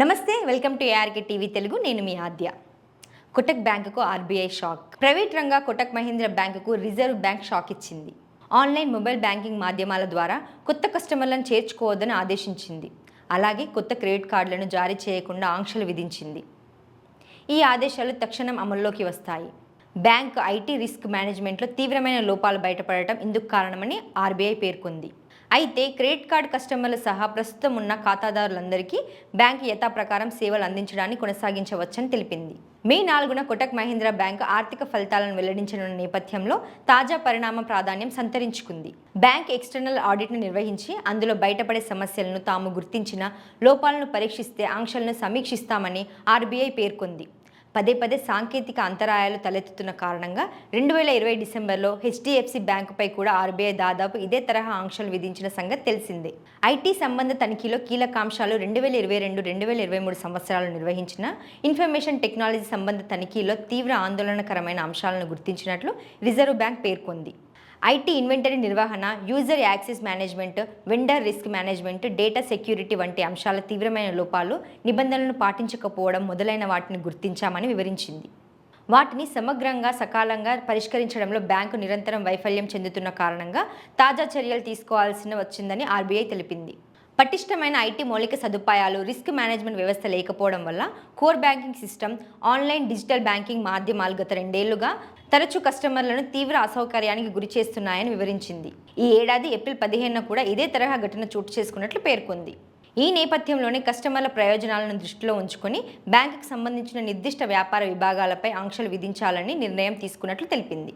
నమస్తే welcome to ARK TV Telugu నేను మీ ఆద్య. కొటక్ బ్యాంకుకు ఆర్బీఐ షాక్. ప్రైవేట్ రంగ కొటక్ మహీంద్ర బ్యాంకుకు రిజర్వ్ బ్యాంక్ షాక్ ఇచ్చింది. ఆన్లైన్ మొబైల్ బ్యాంకింగ్ మాధ్యమాల ద్వారా కొత్త కస్టమర్లను చేర్చుకోవద్దని ఆదేశించింది. అలాగే కొత్త క్రెడిట్ కార్డులను జారీ చేయకుండా ఆంక్షలు విధించింది. ఈ ఆదేశాలు తక్షణం అమల్లోకి వస్తాయి. బ్యాంక్ ఐటీ రిస్క్ మేనేజ్మెంట్లో తీవ్రమైన లోపాలు బయటపడటం ఇందుకు కారణమని ఆర్బీఐ పేర్కొంది. అయితే క్రెడిట్ కార్డ్ కస్టమర్లు సహా ప్రస్తుతం ఉన్న ఖాతాదారులందరికీ బ్యాంక్ యథాప్రకారం సేవలు అందించడాన్ని కొనసాగించవచ్చని తెలిపింది. మే నాలుగున కొటక్ మహీంద్రా బ్యాంక్ ఆర్థిక ఫలితాలను వెల్లడించనున్న నేపథ్యంలో తాజా పరిణామ ప్రాధాన్యం సంతరించుకుంది. బ్యాంక్ ఎక్స్టర్నల్ ఆడిట్ను నిర్వహించి అందులో బయటపడే సమస్యలను తాము గుర్తించిన లోపాలను పరీక్షిస్తే ఆంక్షలను సమీక్షిస్తామని ఆర్బీఐ పేర్కొంది. పదే పదే సాంకేతిక అంతరాయాలు తలెత్తుతున్న కారణంగా రెండు వేల ఇరవై డిసెంబర్లో హెచ్డిఎఫ్సి బ్యాంకుపై కూడా ఆర్బీఐ దాదాపు ఇదే తరహా ఆంక్షలు విధించిన సంగతి తెలిసిందే. ఐటీ సంబంధ తనిఖీలో కీలకాంశాలు రెండు వేల ఇరవై రెండు రెండు వేల ఇరవై మూడు సంవత్సరాలు నిర్వహించిన ఇన్ఫర్మేషన్ టెక్నాలజీ సంబంధ తనిఖీలో తీవ్ర ఆందోళనకరమైన అంశాలను గుర్తించినట్లు రిజర్వ్ బ్యాంక్ పేర్కొంది. ఐటీ ఇన్వెంటరీ నిర్వహణ user access management vendor risk management data security వంటి అంశాల తీవ్రమైన లోపాలు నిబంధనలను పాటించకపోవడం మొదలైన వాటిని గుర్తించామని వివరించింది. వాటిని సమగ్రంగా సకాలంగా పరిష్కరించడంలో బ్యాంకు నిరంతరం వైఫల్యం చెందుతున్న కారణంగా తాజా చర్యలు తీసుకోవాల్సిన వచ్చిందని ఆర్బీఐ తెలిపింది. పటిష్టమైన ఐటీ మౌలిక సదుపాయాలు రిస్క్ మేనేజ్మెంట్ వ్యవస్థ లేకపోవడం వల్ల core banking system online digital banking మాధ్యమాలు గత రెండేళ్ళుగా తరచూ కస్టమర్లను తీవ్ర అసౌకర్యానికి గురి చేస్తున్నాయని వివరించింది. ఈ ఏడాది ఏప్రిల్ పదిహేనున కూడా ఇదే తరహా ఘటన చోటు చేసుకున్నట్లు పేర్కొంది. ఈ నేపథ్యంలోనే కస్టమర్ల ప్రయోజనాలను దృష్టిలో ఉంచుకొని బ్యాంకుకు సంబంధించిన నిర్దిష్ట వ్యాపార విభాగాలపై ఆంక్షలు విధించాలని నిర్ణయం తీసుకున్నట్లు తెలిపింది.